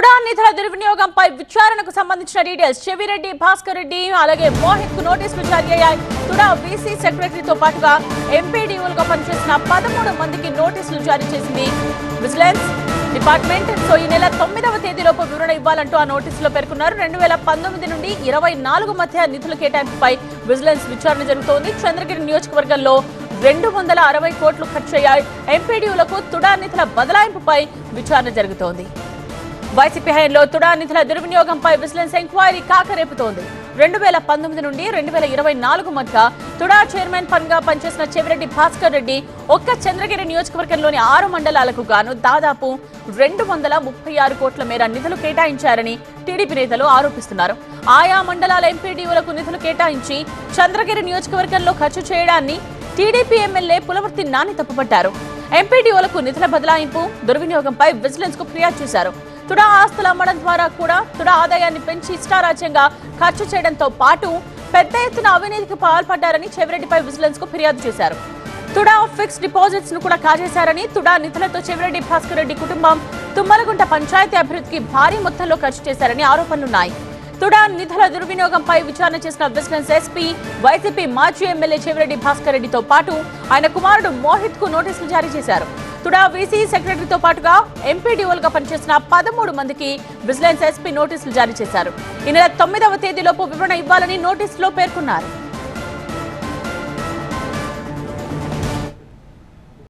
తుడా నిధుల దుర్వినియోగంపై విచారణకు సంబంధించిన డీటెయిల్స్ చెవిరెడ్డి భాస్కర్ రెడ్డి అలాగే మోహిత్కు నోటీసులు జారీ అయ్యాయి. తుడా బీసీ సెక్రటరీతో పాటుగా ఎంపీడీఓలుగా పనిచేసిన పదమూడు మందికి నోటీసులు జారీ చేసింది. విజిలెన్స్ డిపార్ట్మెంట్ సో ఈ నెల తొమ్మిదవ తేదీలోపు వివరణ ఇవ్వాలంటూ ఆ నోటీసులో పేర్కొన్నారు. రెండు వేల పంతొమ్మిది నుండి ఇరవై నాలుగు మధ్య నిధుల కేటాయింపుపై విజిలెన్స్ విచారణ జరుగుతోంది. చంద్రగిరి నియోజకవర్గంలో రెండు వందల అరవై కోట్లు ఖర్చయ్యాయి ఎంపీడీఓలకు తుడా నిధుల బదలాయింపుపై విచారణ జరుగుతోంది. వైసీపీ హయాంలో తుడా నిధుల దుర్వినియోగంపై విజిలెన్స్ ఎంక్వైరీ కాకరేపుతోంది. రెండు వేల పంతొమ్మిది నుండి రెండు వేల ఇరవై నాలుగు మధ్య తుడా చైర్మన్ పనిగా పనిచేసిన చెవిరెడ్డి భాస్కర్ రెడ్డి ఒక్క చంద్రగిరి నియోజకవర్గంలోని ఆరు మండలాలకు గాను దాదాపు రెండు వందల ముప్పై ఆరు కోట్ల మేర నిధులు కేటాయించారని టీడీపీ నేతలు ఆరోపిస్తున్నారు. ఆయా మండలాల ఎంపీడీఓలకు నిధులు కేటాయించి చంద్రగిరి నియోజకవర్గంలో ఖర్చు చేయడాన్ని టీడీపీ ఎమ్మెల్యే పులవర్తి నాని తప్పుపట్టారు. ఎంపీడీఓలకు నిధుల బదలాయింపు దుర్వినియోగంపై విజిలెన్స్కు ఫిర్యాదు చేశారు. తుడా ఆస్తులు అమ్మడం ద్వారా కూడా తుడా ఆదాయాన్ని పెంచి ఇష్టారాజ్యంగా ఖర్చు చేయడంతో పాటు పెద్ద ఎత్తున అవినీతికి పాల్పడ్డారని చెవిరెడ్డిపై విజిలెన్స్కు ఫిర్యాదు చేశారు. తుడా ఫిక్స్ డిపాజిట్స్ను కూడా కాజేశారని తుడా నిధులతో చెవిరెడ్డి భాస్కర్ రెడ్డి కుటుంబం తుమ్మలగుంట పంచాయతీ అభివృద్ధికి భారీ మొత్తంలో ఖర్చు చేశారని ఆరోపణలున్నాయి. తుడా నిధుల దుర్వినియోగంపై విచారణ చేసిన విజిలెన్స్ ఎస్పీ వైసీపీ మాజీ ఎమ్మెల్యే చెవిరెడ్డి భాస్కర్ రెడ్డితో పాటు ఆయన కుమారుడు మోహిత్కు నోటీసులు జారీ చేశారు. తుడా వీసీ సెక్రటరీతో పాటుగా ఎంపీడీఓలుగా పనిచేసిన పదమూడు మందికి విజిలెన్స్ ఎస్పీ నోటీసులు జారీ చేశారు. ఈ నెల తొమ్మిదవ తేదీలోపు వివరణ ఇవ్వాలని నోటీసులో పేర్కొన్నారు.